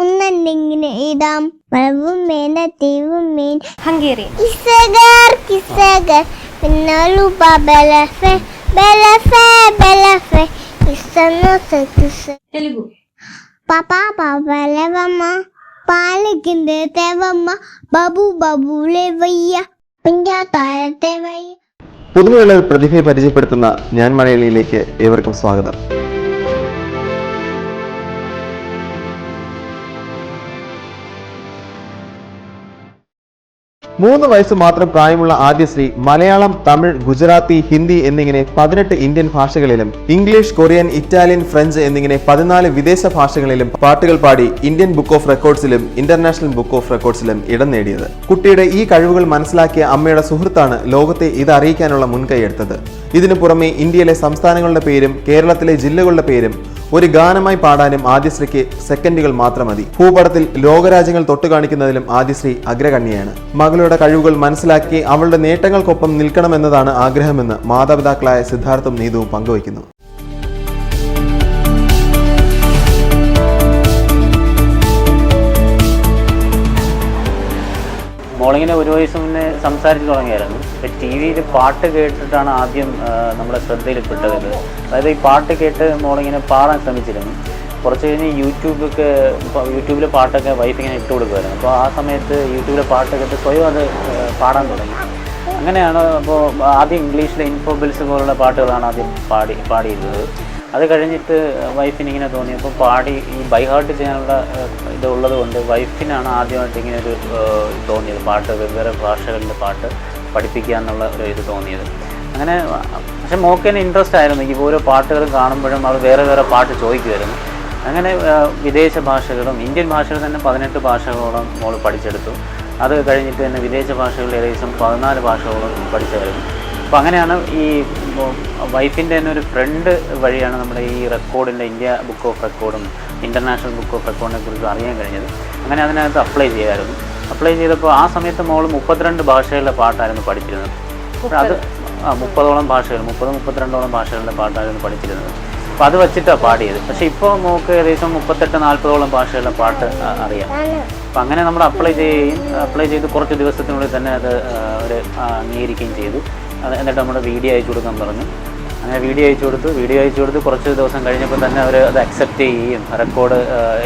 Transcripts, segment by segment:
ഒന്നെന്തെങ്കിലും ഇടാം. വളവും വേണ്ട തീവും വേണ്ട ഹംഗേറിയൻ കിസഗർ കിസഗർ പിന്നെ ലുബ ബലഫെ ബലഫെ ബലഫെ. ഇസന്നു സക്കിസ് തെലുഗു. പാപ്പ പാപ്പലവമ്മ പാലക്കിന്റെ തേവമ്മ. ബബു ബബു ലേവയ്യ പിഞ്ചാത്താഴത്തെ വയ്യ. പുതുമയുള്ള പ്രതിഭയെ പരിചയപ്പെടുത്തുന്ന ഞാൻ മലയാളിയിലേക്ക് ഏവർക്കും സ്വാഗതം. മൂന്ന് വയസ്സ് മാത്രം പ്രായമുള്ള ആദ്യശ്രീ മലയാളം തമിഴ് ഗുജറാത്തി ഹിന്ദി എന്നിങ്ങനെ പതിനെട്ട് ഇന്ത്യൻ ഭാഷകളിലും ഇംഗ്ലീഷ് കൊറിയൻ ഇറ്റാലിയൻ ഫ്രഞ്ച് എന്നിങ്ങനെ പതിനാല് വിദേശ ഭാഷകളിലും പാട്ടുകൾ പാടി ഇന്ത്യൻ ബുക്ക് ഓഫ് റെക്കോർഡ്സിലും ഇന്റർനാഷണൽ ബുക്ക് ഓഫ് റെക്കോർഡ്സിലും ഇടം നേടിയത്. കുട്ടിയുടെ ഈ കഴിവുകൾ മനസ്സിലാക്കിയ അമ്മയുടെ സുഹൃത്താണ് ലോകത്തെ ഇത് അറിയിക്കാനുള്ള മുൻകൈയെടുത്തത് ഇതിനു പുറമെ ഇന്ത്യയിലെ സംസ്ഥാനങ്ങളുടെ പേരും കേരളത്തിലെ ജില്ലകളുടെ പേരും ഒരു ഗാനമായി പാടാനും ആദ്യശ്രീക്ക് സെക്കൻഡുകൾ മാത്രം മതി. ഭൂപടത്തിൽ ലോകരാജ്യങ്ങൾ തൊട്ടു കാണിക്കുന്നതിലും ആദ്യശ്രീ അഗ്രഗണ്യയാണ്. മകളുടെ കഴിവുകൾ മനസ്സിലാക്കി അവളുടെ നേട്ടങ്ങൾക്കൊപ്പം നിൽക്കണമെന്നതാണ് ആഗ്രഹമെന്ന് മാതാപിതാക്കളായ സിദ്ധാർത്ഥും നീതുവും പങ്കുവയ്ക്കുന്നു. മോളിങ്ങനെ ഒരു വയസ്സ് മുന്നേ സംസാരിച്ച് തുടങ്ങിയായിരുന്നു. ഇപ്പം ടി വിയിൽ പാട്ട് കേട്ടിട്ടാണ് ആദ്യം നമ്മുടെ ശ്രദ്ധയിൽപ്പെട്ടത്. അതായത് ഈ പാട്ട് കേട്ട് മോളിങ്ങനെ പാടാൻ ശ്രമിച്ചിരുന്നു. കുറച്ച് കഴിഞ്ഞ് യൂട്യൂബൊക്കെ യൂട്യൂബിലെ പാട്ടൊക്കെ വൈഫ് ഇങ്ങനെ ഇട്ട് കൊടുക്കുമായിരുന്നു അപ്പോൾ ആ സമയത്ത് യൂട്യൂബിലെ പാട്ട് കേട്ട് സ്വയം അത് പാടാൻ തുടങ്ങി. അങ്ങനെയാണ് അപ്പോൾ ആദ്യം ഇംഗ്ലീഷിലെ ഇൻഫോബിൽസ് പോലുള്ള പാട്ടുകളാണ് ആദ്യം പാടി പാടിയിരുന്നത്. അത് കഴിഞ്ഞിട്ട് വൈഫിന് ഇങ്ങനെ തോന്നി. അപ്പോൾ പാടി ഈ ബൈ ഹാർട്ട് ചെയ്യാനുള്ള ഇത് ഉള്ളത് കൊണ്ട് വൈഫിനാണ് ആദ്യമായിട്ട് ഇങ്ങനെ ഒരു തോന്നിയത് പാട്ട് വെവ്വേറെ ഭാഷകളിലെ പാട്ട് പഠിപ്പിക്കുക എന്നുള്ള ഒരു ഇത് തോന്നിയത്. അങ്ങനെ പക്ഷെ മോക്കേന് ഇൻട്രസ്റ്റ് ആയിരുന്നു. ഈ ഓരോ പാട്ടുകൾ കാണുമ്പോഴും അവൾ വേറെ വേറെ പാട്ട് ചോദിക്കുമായിരുന്നു. അങ്ങനെ വിദേശ ഭാഷകളും ഇന്ത്യൻ ഭാഷകൾ തന്നെ പതിനെട്ട് ഭാഷകളോളം മോൾ പഠിച്ചെടുത്തു. അത് കഴിഞ്ഞിട്ട് തന്നെ വിദേശ ഭാഷകളിൽ ഏകദേശം പതിനാല് ഭാഷകളോളം പഠിച്ചായിരുന്നു അപ്പോൾ അങ്ങനെയാണ് ഈ വൈഫിന്റെ തന്നെ ഒരു ഫ്രണ്ട് വഴിയാണ് നമ്മുടെ ഈ റെക്കോർഡിന്റെ ഇന്ത്യ ബുക്ക് ഓഫ് റെക്കോർഡും ഇന്റർനാഷണൽ ബുക്ക് ഓഫ് റെക്കോർഡിനെ കുറിച്ച് അറിയാൻ കഴിഞ്ഞത്. അങ്ങനെ അതിനകത്ത് അപ്ലൈ ചെയ്യായിരുന്നു അപ്ലൈ ചെയ്തപ്പോൾ ആ സമയത്ത് മോൾ മുപ്പത്തിരണ്ട് ഭാഷകളിലെ പാട്ടായിരുന്നു പഠിച്ചിരുന്നത്. അപ്പോൾ അത് ആ മുപ്പതോളം ഭാഷകൾ മുപ്പത് മുപ്പത്തിരണ്ടോളം ഭാഷകളുടെ പാട്ടായിരുന്നു പഠിച്ചിരുന്നത്. അപ്പോൾ അത് വെച്ചിട്ടാണ് പാടിയത്. പക്ഷേ ഇപ്പോൾ നമുക്ക് ഏകദേശം മുപ്പത്തെട്ട് നാൽപ്പതോളം ഭാഷകളുടെ പാട്ട് അറിയാം. അപ്പം അങ്ങനെ നമ്മൾ അപ്ലൈ ചെയ്യുകയും അപ്ലൈ ചെയ്ത് കുറച്ച് ദിവസത്തിനുള്ളിൽ തന്നെ അത് അവർ ഒരു അംഗീകരിക്കുകയും ചെയ്തു. എന്നിട്ട് നമ്മുടെ വീഡിയോ അയച്ചു കൊടുക്കാൻ പറഞ്ഞു. അങ്ങനെ വീഡിയോ അയച്ചു കൊടുത്തു. വീഡിയോ അയച്ചു കൊടുത്ത് കുറച്ച് ദിവസം കഴിഞ്ഞപ്പോൾ തന്നെ അവർ അത് അക്സെപ്റ്റ് ചെയ്യുകയും റെക്കോർഡ്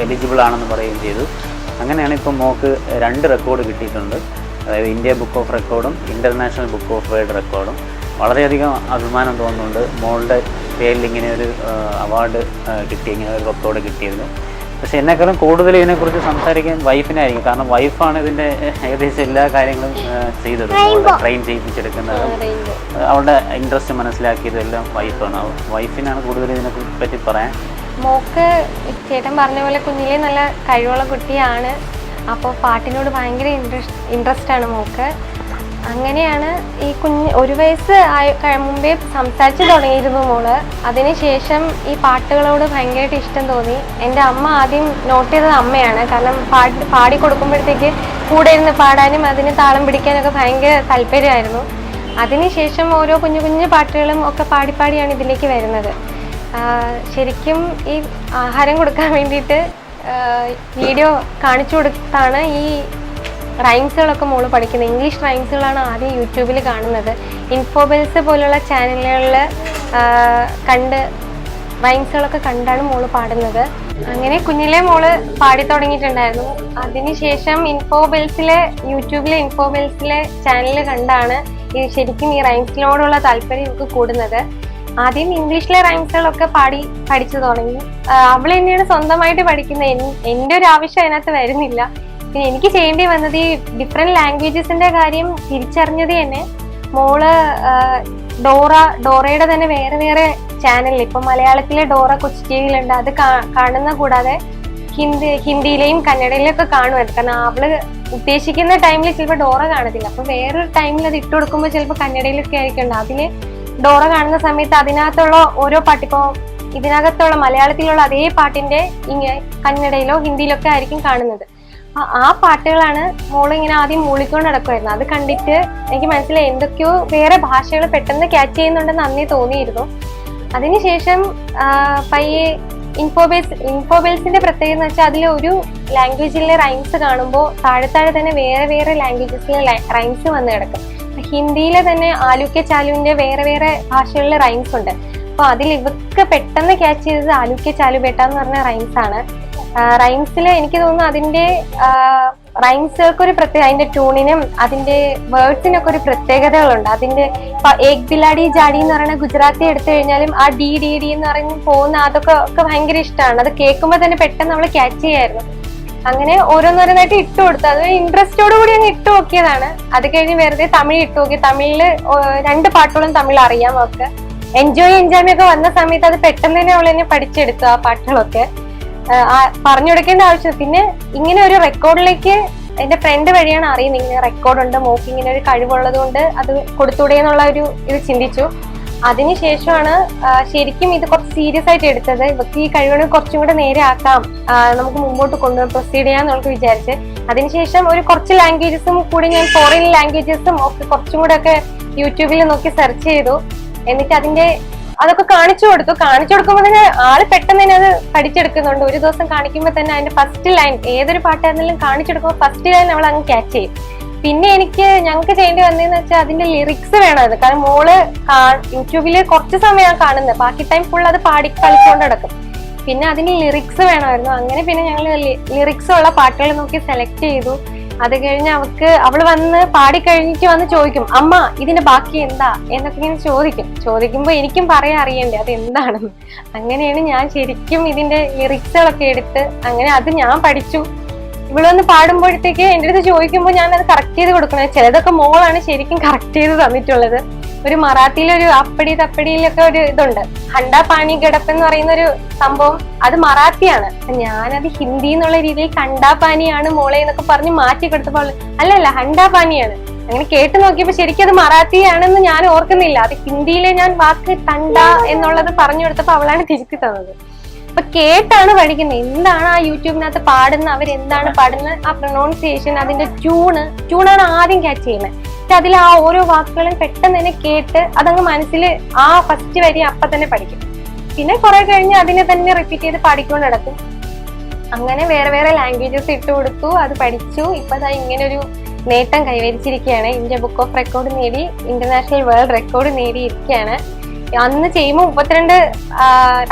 എലിജിബിൾ ആണെന്ന് പറയുകയും ചെയ്തു. അങ്ങനെയാണ് ഇപ്പോൾ മോക്ക് രണ്ട് റെക്കോർഡ് കിട്ടിയിട്ടുണ്ട്. അതായത് ഇന്ത്യ ബുക്ക് ഓഫ് റെക്കോർഡും ഇന്റർനാഷണൽ ബുക്ക് ഓഫ് വേൾഡ് റെക്കോർഡും വളരെയധികം അഭിമാനം തോന്നുന്നുണ്ട്. മോളുടെ പേരിൽ ഇങ്ങനെ ഒരു അവാർഡ് കിട്ടി ഇങ്ങനെ ഒരു റെക്കോർഡ് കിട്ടിയിരുന്നു. പക്ഷെ എന്നെക്കാളും കൂടുതൽ ഇതിനെക്കുറിച്ച് സംസാരിക്കാൻ വൈഫിനായിരിക്കും. കാരണം വൈഫാണ് ഇതിന്റെ ഏകദേശം എല്ലാ കാര്യങ്ങളും ചെയ്തത്. ട്രെയിൻ ചെയ്യിപ്പിച്ചെടുക്കുന്നത്. അവളുടെ ഇൻട്രസ്റ്റ് മനസ്സിലാക്കിയതും എല്ലാം വൈഫാണ്. വൈഫിനാണ് കൂടുതൽ ഇതിനെ പറ്റി പറയാൻ. മോക്ക് ചേട്ടൻ പറഞ്ഞ പോലെ കുഞ്ഞിലെ നല്ല കഴിവുള്ള കുട്ടിയാണ്. അപ്പോൾ പാട്ടിനോട് ഭയങ്കര ഇൻട്രസ്റ്റ് ഇൻട്രസ്റ്റ് ആണ് മോക്ക്. അങ്ങനെയാണ് ഈ കുഞ്ഞ് ഒരു വയസ്സ് ആയ മുമ്പേ സംസാരിച്ച് തുടങ്ങിയിരുന്നു മോൾ. അതിനുശേഷം ഈ പാട്ടുകളോട് ഭയങ്കരമായിട്ട് ഇഷ്ടം തോന്നി. എന്റെ അമ്മ ആദ്യം നോട്ട് ചെയ്തത് അമ്മയാണ്. കാരണം പാട്ട് പാടി കൊടുക്കുമ്പോഴത്തേക്ക് കൂടെ ഇരുന്ന് പാടാനും അതിന് താളം പിടിക്കാനൊക്കെ ഭയങ്കര താല്പര്യമായിരുന്നു. അതിനുശേഷം ഓരോ കുഞ്ഞു കുഞ്ഞു പാട്ടുകളും ഒക്കെ പാടി പാടിയാണ് ഇതിലേക്ക് വരുന്നത്. ശരിക്കും ഈ ആഹാരം കൊടുക്കാൻ വേണ്ടിയിട്ട് വീഡിയോ കാണിച്ചു കൊടുത്താണ് ഈ റൈംസുകളൊക്കെ മോൾ പഠിക്കുന്നത് ഇംഗ്ലീഷ് റൈംസുകളാണ് ആദ്യം യൂട്യൂബിൽ കാണുന്നത്. ഇൻഫോബെൽസ് പോലുള്ള ചാനലുകളിൽ കണ്ട് റൈംസുകളൊക്കെ കണ്ടാണ് മോൾ പാടുന്നത്. അങ്ങനെ കുഞ്ഞിലെ മോൾ പാടി തുടങ്ങിയിട്ടുണ്ടായിരുന്നു. അതിനുശേഷം ഇൻഫോബെൽസിലെ യൂട്യൂബിലെ ഇൻഫോബെൽസിലെ ചാനൽ കണ്ടാണ് ഈ ശരിക്കും ഈ റൈംസിനോടുള്ള താല്പര്യം എനിക്ക് കൂടുന്നത്. ആദ്യം ഇംഗ്ലീഷിലെ റൈംസുകളൊക്കെ പാടി പഠിച്ചു തുടങ്ങി. അവൾ തന്നെയാണ് സ്വന്തമായിട്ട് പഠിക്കുന്നത്. എൻ- എന്റെ ഒരു ആവശ്യം അതിനകത്ത് വരുന്നില്ല. പിന്നെ എനിക്ക് ചെയ്യേണ്ടി വന്നത് ഈ ഡിഫറെന്റ് ലാംഗ്വേജസിന്റെ കാര്യം തിരിച്ചറിഞ്ഞത് തന്നെ മോൾ ഡോറ ഡോറയുടെ തന്നെ വേറെ വേറെ ചാനലിൽ ഇപ്പൊ മലയാളത്തിലെ ഡോറ കൊച്ചു ടി വിയിലുണ്ട് അത് കാണുന്ന കൂടാതെ ഹിന്ദി ഹിന്ദിയിലെയും കന്നഡയിലെയും ഒക്കെ കാണുമായിരുന്നു. കാരണം അവൾ ഉദ്ദേശിക്കുന്ന ടൈമിൽ ചിലപ്പോൾ ഡോറ കാണത്തില്ല. അപ്പൊ വേറൊരു ടൈമിൽ അത് ഇട്ട് കൊടുക്കുമ്പോൾ ചിലപ്പോൾ കന്നഡയിലൊക്കെ ആയിരിക്കും. അതിൽ ഡോറ കാണുന്ന സമയത്ത് അതിനകത്തുള്ള ഓരോ പാട്ടിപ്പോ ഇതിനകത്തുള്ള മലയാളത്തിലുള്ള അതേ പാട്ടിന്റെ ഇങ്ങനെ കന്നഡയിലോ ഹിന്ദിയിലൊക്കെ ആയിരിക്കും കാണുന്നത്. ആ- പാട്ടുകളാണ് മോൾ ഇങ്ങനെ ആദ്യം മൂളിക്കൊണ്ട് നടക്കുമായിരുന്നു അത് കണ്ടിട്ട് എനിക്ക് മനസ്സിലായി എന്തൊക്കെയോ വേറെ ഭാഷകൾ പെട്ടെന്ന് ക്യാച്ച് ചെയ്യുന്നുണ്ടെന്ന് അന്നേ തോന്നിയിരുന്നു. അതിനുശേഷം പയ്യെ ഇൻഫോബേസ് ഇൻഫോബേൽസിന്റെ പ്രത്യേകത എന്ന് വെച്ചാൽ അതിൽ ഒരു ലാംഗ്വേജിലെ റൈംസ് കാണുമ്പോൾ താഴെ താഴെ തന്നെ വേറെ വേറെ ലാംഗ്വേജസിലെ റൈംസ് വന്ന് കിടക്കും. ഹിന്ദിയിലെ തന്നെ ആലുക്യ ചാലുവിന്റെ വേറെ വേറെ ഭാഷകളിലെ റൈംസ് ഉണ്ട്. അപ്പൊ അതിൽ ഇവർക്ക് പെട്ടെന്ന് ക്യാച്ച് ചെയ്തത് ആലുക്യ ചാലു ബേട്ട എന്ന് പറഞ്ഞ റൈംസ് ആണ്. റൈംസിൽ എനിക്ക് തോന്നുന്നു അതിന്റെ റൈംസുകൾക്ക് ഒരു പ്രത്യേക അതിന്റെ ട്യൂണിനും അതിന്റെ വേർഡ്സിനൊക്കെ ഒരു പ്രത്യേകതകളുണ്ട് അതിന്റെ ഏക് ബിലാടി ജാഡി എന്ന് പറയുന്ന ഗുജറാത്തി എടുത്തു കഴിഞ്ഞാലും ആ ഡി ഡി ഡി എന്ന് പറഞ്ഞ് പോകുന്ന അതൊക്കെ ഒക്കെ ഭയങ്കര ഇഷ്ടമാണ്. അത് കേൾക്കുമ്പോൾ തന്നെ പെട്ടെന്ന് നമ്മൾ ക്യാച്ച് ചെയ്യായിരുന്നു. അങ്ങനെ ഓരോന്നോരോന്നായിട്ട് ഇട്ട് കൊടുത്തു. അത് ഇൻട്രസ്റ്റോട് കൂടി അങ്ങ് ഇട്ട് നോക്കിയതാണ്. അത് കഴിഞ്ഞ് വെറുതെ തമിഴ് ഇട്ട് നോക്കി. തമിഴിൽ രണ്ട് പാട്ടുകളും തമിഴ് അറിയാം അവർക്ക്. എൻജോയ് എൻജോയ് ഒക്കെ വന്ന സമയത്ത് അത് പെട്ടെന്ന് തന്നെ അവൾ തന്നെ പഠിച്ചെടുത്തു ആ പാട്ടുകളൊക്കെ. പറഞ്ഞു കൊടുക്കേണ്ട ആവശ്യം പിന്നെ ഇങ്ങനെ ഒരു റെക്കോർഡിലേക്ക് എന്റെ ഫ്രണ്ട് വഴിയാണ് അറിയുന്നത്. ഇങ്ങനെ റെക്കോർഡ് ഉണ്ട് മോക്ക് ഇങ്ങനെ ഒരു കഴിവുള്ളത് കൊണ്ട് അത് കൊടുത്തൂടെ എന്നുള്ള ഒരു ഇത് ചിന്തിച്ചു. അതിനുശേഷമാണ് ശരിക്കും ഇത് കുറച്ച് സീരിയസ് ആയിട്ട് എടുത്തത്. ഇവർക്ക് ഈ കഴിവുകൾ കുറച്ചും കൂടെ നേരെ ആക്കാം. നമുക്ക് മുമ്പോട്ട് കൊണ്ടുപോയി പ്രൊസീഡ് ചെയ്യാം നമുക്ക് വിചാരിച്ച്. അതിനുശേഷം ഒരു കുറച്ച് ലാംഗ്വേജസും കൂടി ഞാൻ ഫോറിൻ ലാംഗ്വേജസും ഒക്കെ കുറച്ചും കൂടെ ഒക്കെ യൂട്യൂബിൽ നോക്കി സെർച്ച് ചെയ്തു. എന്നിട്ട് അതിന്റെ അതൊക്കെ കാണിച്ചു കൊടുത്തു. കാണിച്ചു കൊടുക്കുമ്പോൾ തന്നെ ആൾ പെട്ടെന്ന് തന്നെ അത് പഠിച്ചെടുക്കുന്നുണ്ട്. ഒരു ദിവസം കാണിക്കുമ്പോൾ തന്നെ അതിന്റെ ഫസ്റ്റ് ലൈൻ ഏതൊരു പാട്ടായിരുന്നാലും കാണിച്ചെടുക്കുമ്പോൾ ഫസ്റ്റ് ലൈൻ അവൾ അങ്ങ് ക്യാച്ച് ചെയ്യും. പിന്നെ എനിക്ക് ഞങ്ങൾക്ക് ചെയ്യേണ്ടി വന്നതെന്ന് വെച്ചാൽ അതിന്റെ ലിറിക്സ് വേണമായിരുന്നു. കാരണം മോൾ യൂട്യൂബിൽ കുറച്ച് സമയമാണ് കാണുന്നത്. ബാക്കി ടൈം ഫുൾ അത് പാടി കളിച്ചുകൊണ്ട് നടക്കും. പിന്നെ അതിന് ലിറിക്സ് വേണമായിരുന്നു. അങ്ങനെ പിന്നെ ഞങ്ങൾ ലിറിക്സ് ഉള്ള പാട്ടുകൾ നോക്കി സെലക്ട് ചെയ്തു. അത് കഴിഞ്ഞ് അവൾക്ക് അവൾ വന്ന് പാടി കഴിഞ്ഞിട്ട് വന്ന് ചോദിക്കും അമ്മ ഇതിന്റെ ബാക്കി എന്താ? എന്നൊക്കെ ഇങ്ങനെ ചോദിക്കും. ചോദിക്കുമ്പോൾ എനിക്കും പറയാൻ അറിയണ്ടേ അത് എന്താണെന്ന് അങ്ങനെയാണ് ഞാൻ ശരിക്കും ഇതിന്റെ ലിറിക്സുകളൊക്കെ എടുത്ത് അങ്ങനെ അത് ഞാൻ പഠിച്ചു. ഇവിടെ വന്ന് പാടുമ്പോഴത്തേക്ക് എന്റെ അടുത്ത് ചോദിക്കുമ്പോൾ ഞാൻ അത് കറക്റ്റ് ചെയ്ത് കൊടുക്കണം. ചിലതൊക്കെ മോളാണ് ശരിക്കും കറക്റ്റ് ചെയ്ത് തന്നിട്ടുള്ളത്. ഒരു മറാത്തിയിലൊരു അപ്പടി തപ്പടിയിലൊക്കെ ഒരു ഇതുണ്ട്. ഹണ്ട പാനി ഗഡപ്പ് എന്ന് പറയുന്ന ഒരു സംഭവം അത് മറാത്തിയാണ്. ഞാനത് ഹിന്ദി എന്നുള്ള രീതിയിൽ കണ്ടാ പാനിയാണ് മോളെ എന്നൊക്കെ പറഞ്ഞ് മാറ്റി കൊടുത്തപ്പോൾ അല്ലല്ല ഹണ്ട പാനിയാണ് അങ്ങനെ കേട്ട് നോക്കിയപ്പോ ശരിക്കും അത് മറാത്തിയാണെന്ന് ഞാൻ ഓർക്കുന്നില്ല. അത് ഹിന്ദിയിലെ ഞാൻ വാക്ക് തണ്ട എന്നുള്ളത് പറഞ്ഞു കൊടുത്തപ്പോ അവളാണ് തിരുത്തി തന്നത്. അപ്പൊ കേട്ടാണ് പഠിക്കുന്നത്. എന്താണ് ആ യൂട്യൂബിനകത്ത് പാടുന്ന അവർ എന്താണ് പാടുന്നത്? ആ പ്രൊണൗൺസിയേഷൻ അതിന്റെ ട്യൂണ് ട്യൂണാണ് ആദ്യം ക്യാച്ച് ചെയ്യുന്നത്. പക്ഷെ അതിൽ ആ ഓരോ വാക്കുകളും പെട്ടെന്ന് തന്നെ കേട്ട് അതങ്ങ് മനസ്സിൽ ആ ഫസ്റ്റ് വരി അപ്പൊ തന്നെ പഠിക്കും. പിന്നെ കുറെ കഴിഞ്ഞ് അതിനെ തന്നെ റിപ്പീറ്റ് ചെയ്ത് പാടിക്കൊണ്ട് നടക്കും. അങ്ങനെ വേറെ വേറെ ലാംഗ്വേജസ് ഇട്ട് കൊടുത്തു അത് പഠിച്ചു. ഇപ്പൊ ദാ ഇങ്ങനെ ഒരു നേട്ടം കൈവരിച്ചിരിക്കുകയാണ്. ഇന്ത്യ ബുക്ക് ഓഫ് റെക്കോർഡ് നേടി ഇന്റർനാഷണൽ വേൾഡ് റെക്കോർഡ് നേടിയിരിക്കുകയാണ്. അന്ന് ചെയ്യുമ്പോൾ മുപ്പത്തിരണ്ട്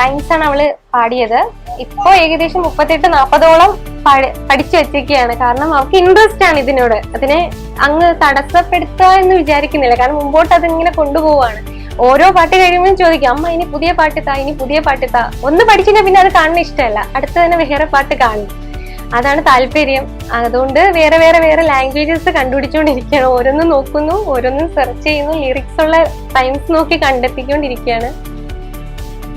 ടൈംസ് ആണ് അവൾ പാടിയത്. ഇപ്പോൾ ഏകദേശം മുപ്പത്തെട്ട് നാൽപ്പതോളം പഠിച്ചു വെച്ചിരിക്കുകയാണ് കാരണം അവർക്ക് ഇൻട്രസ്റ്റ് ആണ് ഇതിനോട്. അതിനെ അങ്ങ് തടസ്സപ്പെടുത്തുക എന്ന് വിചാരിക്കുന്നില്ല. കാരണം മുമ്പോട്ട് അതിങ്ങനെ കൊണ്ടുപോവാണ്. ഓരോ പാട്ട് കഴിയുമ്പോഴും ചോദിക്കും അമ്മ ഇനി പുതിയ പാട്ട് താ ഇനി പുതിയ പാട്ട് താ. ഒന്ന് പഠിച്ചാൽ പിന്നെ അത് കാണുന്ന ഇഷ്ടമല്ല. അടുത്ത് തന്നെ വേറെ പാട്ട് കാണും. അതാണ് താല്പര്യം. അതുകൊണ്ട് വേറെ വേറെ വേറെ ലാംഗ്വേജസ് കണ്ടുപിടിച്ചുകൊണ്ടിരിക്കുകയാണ്. ഓരോന്നും നോക്കുന്നു ഓരോന്നും സെർച്ച് ചെയ്യുന്നു ലിറിക്സ് ഉള്ള ടൈംസ് നോക്കി കണ്ടെത്തിക്കൊണ്ടിരിക്കുകയാണ്.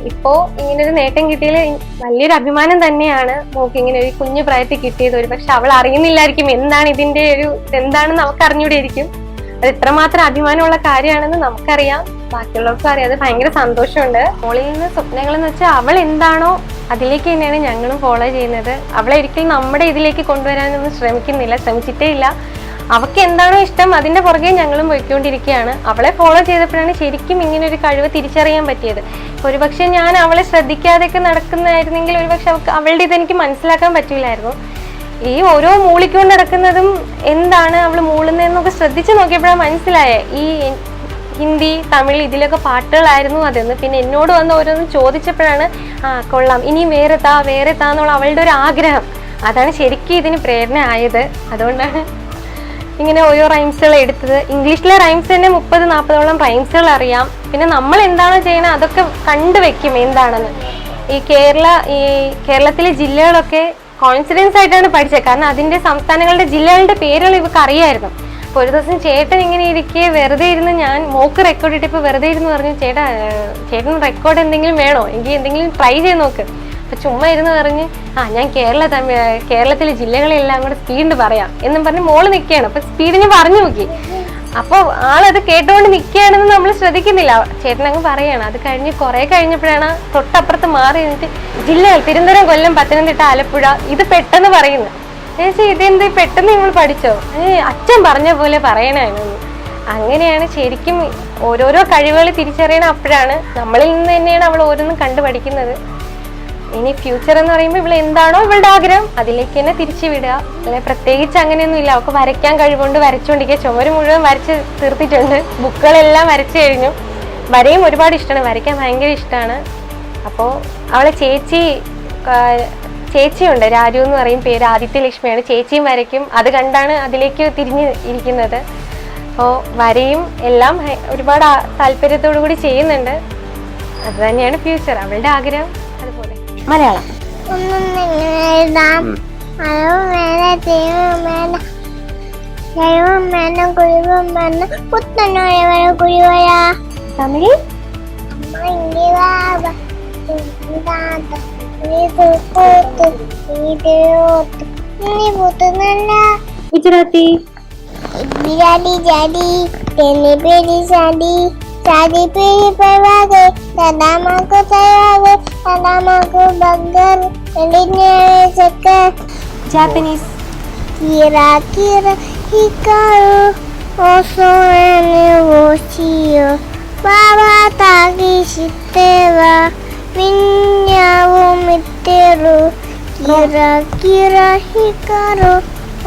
ഇപ്പോ ഇങ്ങനെ ഒരു നേട്ടം കിട്ടിയതിൽ വലിയൊരു അഭിമാനം തന്നെയാണ് മോക്ക് ഇങ്ങനെ ഒരു കുഞ്ഞു പ്രായത്തിൽ കിട്ടിയത് ഒരു പക്ഷെ അവൾ അറിയുന്നില്ലായിരിക്കും എന്താണ് ഇതിന്റെ ഒരു ഇതെന്താണെന്ന് നമുക്ക് അറിഞ്ഞൂടെയിരിക്കും. അത് എത്രമാത്രം അഭിമാനമുള്ള കാര്യമാണെന്ന് നമുക്കറിയാം. ബാക്കിയുള്ളവർക്കും അറിയാം. അത് ഭയങ്കര സന്തോഷമുണ്ട്. മോളിൽ നിന്ന് സ്വപ്നങ്ങൾ എന്ന് വെച്ചാൽ അവൾ എന്താണോ അതിലേക്ക് തന്നെയാണ് ഞങ്ങളും ഫോളോ ചെയ്യുന്നത്. അവളെ ഒരിക്കലും നമ്മുടെ ഇതിലേക്ക് കൊണ്ടുവരാനൊന്നും ശ്രമിക്കുന്നില്ല ശ്രമിച്ചിട്ടേ ഇല്ല. അവൾക്ക് എന്താണോ ഇഷ്ടം അതിന്റെ പുറകെ ഞങ്ങളും പോയിക്കൊണ്ടിരിക്കുകയാണ്. അവളെ ഫോളോ ചെയ്തപ്പോഴാണ് ശരിക്കും ഇങ്ങനെ ഒരു കഴിവ് തിരിച്ചറിയാൻ പറ്റിയത്. ഒരുപക്ഷെ ഞാൻ അവളെ ശ്രദ്ധിക്കാതെയൊക്കെ നടക്കുന്നതായിരുന്നെങ്കിൽ ഒരുപക്ഷെ അവൾക്ക് അവളുടെ ഇത് എനിക്ക് മനസ്സിലാക്കാൻ പറ്റില്ലായിരുന്നു. ഈ ഓരോ മൂളിക്കൊണ്ട് നടക്കുന്നതും എന്താണ് അവൾ മൂളുന്നതെന്നൊക്കെ ശ്രദ്ധിച്ചു നോക്കിയപ്പോഴാണ് മനസ്സിലായേ. ഈ ഹിന്ദി തമിഴ് ഇതിലൊക്കെ പാട്ടുകളായിരുന്നു അതെന്ന്. പിന്നെ എന്നോട് വന്ന് ഓരോന്ന് ചോദിച്ചപ്പോഴാണ് ആ കൊള്ളാം. ഇനി വേറെ താ വേറെ താ എന്നുള്ള അവളുടെ ഒരു ആഗ്രഹം. അതാണ് ശരിക്കും ഇതിന് പ്രേരണ ആയത്. അതുകൊണ്ടാണ് ഇങ്ങനെ ഓരോ റൈംസുകൾ എടുത്തത്. ഇംഗ്ലീഷിലെ റൈംസ് തന്നെ മുപ്പത് നാൽപ്പതോളം റൈംസുകൾ അറിയാം. പിന്നെ നമ്മൾ എന്താണ് ചെയ്യണത് അതൊക്കെ കണ്ടു വെക്കും എന്താണെന്ന്. ഈ കേരള ഈ കേരളത്തിലെ ജില്ലകളൊക്കെ കോൺഫിഡൻസ് ആയിട്ടാണ് പഠിച്ചത്. കാരണം അതിന്റെ സംസ്ഥാനങ്ങളുടെ ജില്ലകളുടെ പേരുകൾ ഇവർക്ക് അറിയായിരുന്നു. അപ്പോൾ ഒരു ദിവസം ചേട്ടൻ ഇങ്ങനെ ഇരിക്കെ വെറുതെ ഇരുന്ന് ഞാൻ മോക്ക് റെക്കോർഡ് ഇട്ടിപ്പോൾ വെറുതെ ഇരുന്ന് പറഞ്ഞു ചേട്ടാ ചേട്ടൻ റെക്കോർഡ് എന്തെങ്കിലും വേണോ? എങ്കിൽ എന്തെങ്കിലും ട്രൈ ചെയ്ത് നോക്ക്. അപ്പൊ ചുമ്മാ ഇരുന്ന് പറഞ്ഞ് ആ ഞാൻ കേരള തമിഴ് കേരളത്തിലെ ജില്ലകളെല്ലാം കൂടെ സ്പീഡ് പറയാം എന്നും പറഞ്ഞ് മോൾ നിൽക്കുകയാണ് അപ്പൊ സ്പീഡ് ഞാൻ പറഞ്ഞു നോക്കി. അപ്പോൾ ആളത് കേട്ടുകൊണ്ട് നിൽക്കുകയാണെന്ന് നമ്മൾ ശ്രദ്ധിക്കുന്നില്ല. ചേട്ടൻ അങ്ങ് പറയാണ് അത് കഴിഞ്ഞ് കുറേ കഴിഞ്ഞപ്പോഴാണ് തൊട്ടപ്പുറത്ത് മാറി നിന്നിട്ട് ജില്ലകൾ തിരുവനന്തപുരം കൊല്ലം പത്തനംതിട്ട ആലപ്പുഴ ഇത് പെട്ടെന്ന് പറയുന്നു ചേച്ചി ഇതെന്ത് പെട്ടെന്ന് നിങ്ങൾ പഠിച്ചോ? അച്ഛൻ പറഞ്ഞ പോലെ പറയണായിരുന്നു അങ്ങനെയാണ് ശരിക്കും ഓരോരോ കഴിവുകൾ തിരിച്ചറിയണ അപ്പോഴാണ് നമ്മളിൽ നിന്ന് തന്നെയാണ് അവൾ ഓരോന്നും കണ്ടു പഠിക്കുന്നത് ഇനി ഫ്യൂച്ചർ എന്ന് പറയുമ്പോൾ ഇവിടെ എന്താണോ ഇവളുടെ ആഗ്രഹം അതിലേക്ക് തന്നെ തിരിച്ചു വിടുക. അല്ലെ പ്രത്യേകിച്ച് അങ്ങനെയൊന്നും ഇല്ല അവൾക്ക് വരയ്ക്കാൻ കഴിവുകൊണ്ട് വരച്ചുകൊണ്ടിരിക്കുക. ചുമര് മുഴുവൻ വരച്ച് തീർത്തിട്ടുണ്ട്. ബുക്കുകളെല്ലാം വരച്ചു കഴിഞ്ഞു. വരയും ഒരുപാട് ഇഷ്ടമാണ്. വരയ്ക്കാൻ ഭയങ്കര ഇഷ്ടമാണ്. അപ്പോൾ അവളെ ചേച്ചി ചേച്ചിയുണ്ട്. രാജു എന്ന് പറയും പേര്. ആദിത്യ ലക്ഷ്മിയാണ്. ചേച്ചിയും വരയ്ക്കും. അത് കണ്ടാണ് അതിലേക്ക് തിരിഞ്ഞ് ഇരിക്കുന്നത്. അപ്പോൾ വരയും എല്ലാം ഒരുപാട് താല്പര്യത്തോടു കൂടി ചെയ്യുന്നുണ്ട്. അത് തന്നെയാണ് ഫ്യൂച്ചർ അവളുടെ ആഗ്രഹം. മലയാളം. ഒന്നും എങ്ങനെ എഴുതാം അളവും വേണം ദൈവം വേണം. ദൈവം വേണം കുഴിവും വേണം. പുത്തനോയ വേണം കുഴിവര തമിഴ്? അമ്മ ഇനി വാവ ഇതാത്ത ഇത് കൂത്ത് ഇത് ഓത്ത് డాడీ పీడి పర్వాలే దాదా మాకు పర్వాలే దాదా మాకు బగ్గర్ ఎండినీరు చెక్క జాపనీస్ కీరా కీరా హికారు ఓసో ఓచియో బాబా తాగి సిత్తేవా విన్యావు మిత్తేరు కీరా కీరా హికారు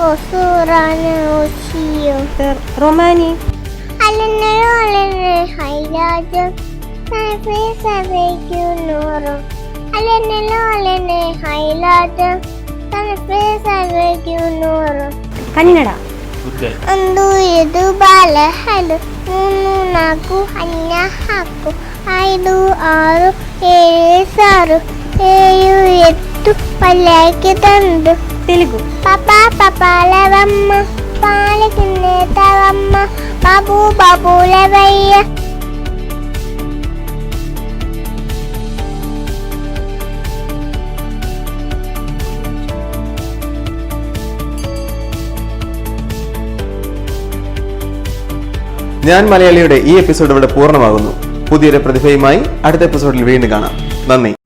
ఓసో రాని ఓచియో రొమానీ kira hikaru osorane woshio romaine അലനെ അലനെ ഹൈരാജം സൈഫേ സൈഫേക്കു നൂറു അലനെ അലനെ ഹൈരാജം സൈഫേ സൈഫേക്കു നൂറു കന്നഡ ಒಂದು ಇದು ಬಾಲ ಹಲು ಮೂರು ನಾಲ್ಕು ಹನ್ನ ಹಾಕು ಐದು ಆರು ಏಳು ಸಾರು ಏಳು ಎತ್ತು ಪಲ್ಯಕ್ಕೆ ತಂದು ತೆಲುಗು ಪಾಪ ಪಾಪ ಲವಮ್ಮ పాలకునే ബാബു బాబు బాబులవయ్య ഞാൻ മലയാളിയുടെ ഈ എപ്പിസോഡ് ഇവിടെ പൂർണമാകുന്നു. പുതിയൊരു പ്രതിഭയുമായി അടുത്ത എപ്പിസോഡിൽ വീണ്ടും കാണാം. നന്ദി.